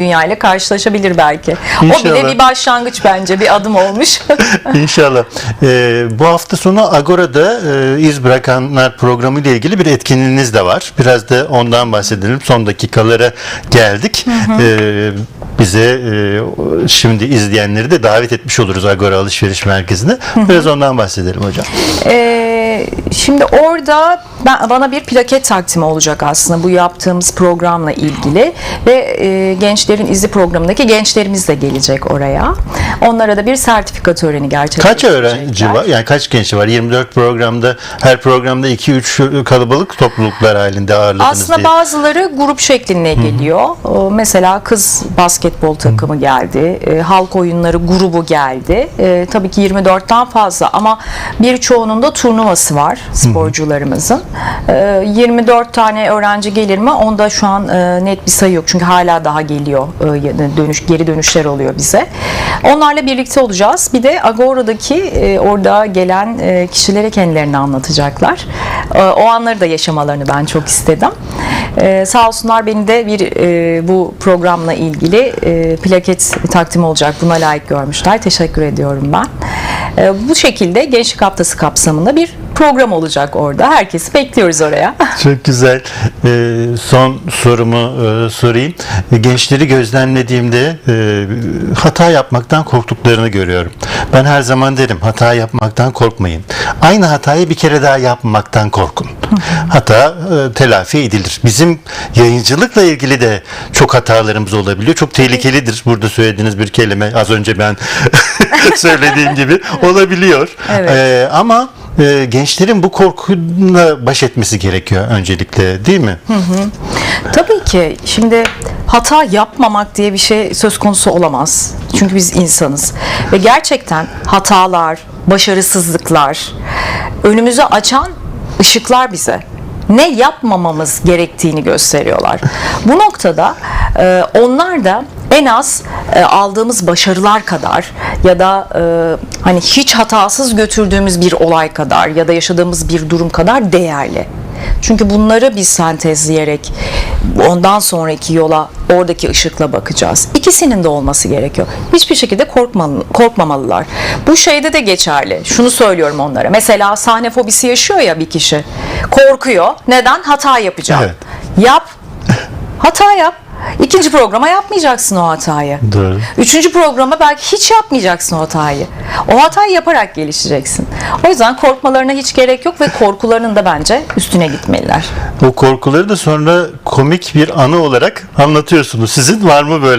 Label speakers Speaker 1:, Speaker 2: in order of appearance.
Speaker 1: dünya ile karşılaşabilir belki. O bile
Speaker 2: İnşallah.
Speaker 1: bir başlangıç bence, bir adım olmuş.
Speaker 2: İnşallah. Ee, bu hafta sonu Agora'da e, iz bırakanlar programı ile ilgili bir etkinliğiniz de var. Biraz da ondan bahsedelim. Son dakikalara geldik. Ee, bize e, şimdi izleyenleri de davet etmiş oluruz Agora Alışveriş Merkezi'ne. Biraz ondan bahsedelim hocam.
Speaker 1: Ee, şimdi orada ben, bana bir plaket takdimi olacak aslında bu yaptığımız programla ilgili ve e, gençlerin izi programındaki gençlerimiz de gelecek oraya. Onlara da bir sertifika töreni gerçekleştirecekler.
Speaker 2: Kaç öğrenci var? Yani kaç genç var? 24 programda her programda 2-3 kalabalık topluluklar halinde ağırladınız
Speaker 1: Aslında
Speaker 2: diye.
Speaker 1: bazıları grup şeklinde geliyor. O, Mesela kız basketbol takımı geldi. E, halk oyunları grubu geldi. E, tabii ki 24'ten fazla ama birçoğunun da turnuvası var sporcularımızın. E, 24 tane öğrenci gelir mi? Onda şu an e, net bir sayı yok. Çünkü hala daha geliyor. E, dönüş geri dönüşler oluyor bize. Onlarla birlikte olacağız. Bir de Agora'daki e, orada gelen e, kişilere kendilerini anlatacaklar. E, o anları da yaşamalarını ben çok istedim. E, sağ olsunlar beni de bir e, bu programla ilgili e, plaket takdim olacak. Buna layık görmüşler. Teşekkür ediyorum ben. E, bu şekilde Gençlik Haftası kapsamında bir program olacak orada. Herkesi bekliyoruz oraya.
Speaker 2: Çok güzel. Ee, son sorumu e, sorayım. Gençleri gözlemlediğimde e, hata yapmaktan korktuklarını görüyorum. Ben her zaman derim hata yapmaktan korkmayın. Aynı hatayı bir kere daha yapmaktan korkun. Hata e, telafi edilir. Bizim yayıncılıkla ilgili de çok hatalarımız olabiliyor. Çok tehlikelidir. Burada söylediğiniz bir kelime az önce ben söylediğim gibi olabiliyor.
Speaker 1: Evet.
Speaker 2: Ee, ama e, gençlerin bu korkuyla baş etmesi gerekiyor öncelikle değil mi?
Speaker 1: Tabii ki şimdi hata yapmamak diye bir şey söz konusu olamaz. Çünkü biz insanız. Ve gerçekten hatalar, başarısızlıklar önümüzü açan ışıklar bize. Ne yapmamamız gerektiğini gösteriyorlar. Bu noktada e, onlar da en az e, aldığımız başarılar kadar ya da e, hani hiç hatasız götürdüğümüz bir olay kadar ya da yaşadığımız bir durum kadar değerli. Çünkü bunları biz sentezleyerek ondan sonraki yola oradaki ışıkla bakacağız. İkisinin de olması gerekiyor. Hiçbir şekilde korkmalı, korkmamalılar. Bu şeyde de geçerli. Şunu söylüyorum onlara. Mesela sahne fobisi yaşıyor ya bir kişi. Korkuyor. Neden? Hata yapacağım.
Speaker 2: Evet.
Speaker 1: Yap. Hata yap. İkinci programa yapmayacaksın o hatayı.
Speaker 2: Doğru.
Speaker 1: Üçüncü programa belki hiç yapmayacaksın o hatayı. O hatayı yaparak gelişeceksin. O yüzden korkmalarına hiç gerek yok ve korkularının da bence üstüne gitmeliler.
Speaker 2: O korkuları da sonra komik bir anı olarak anlatıyorsunuz. Sizin var mı böyle?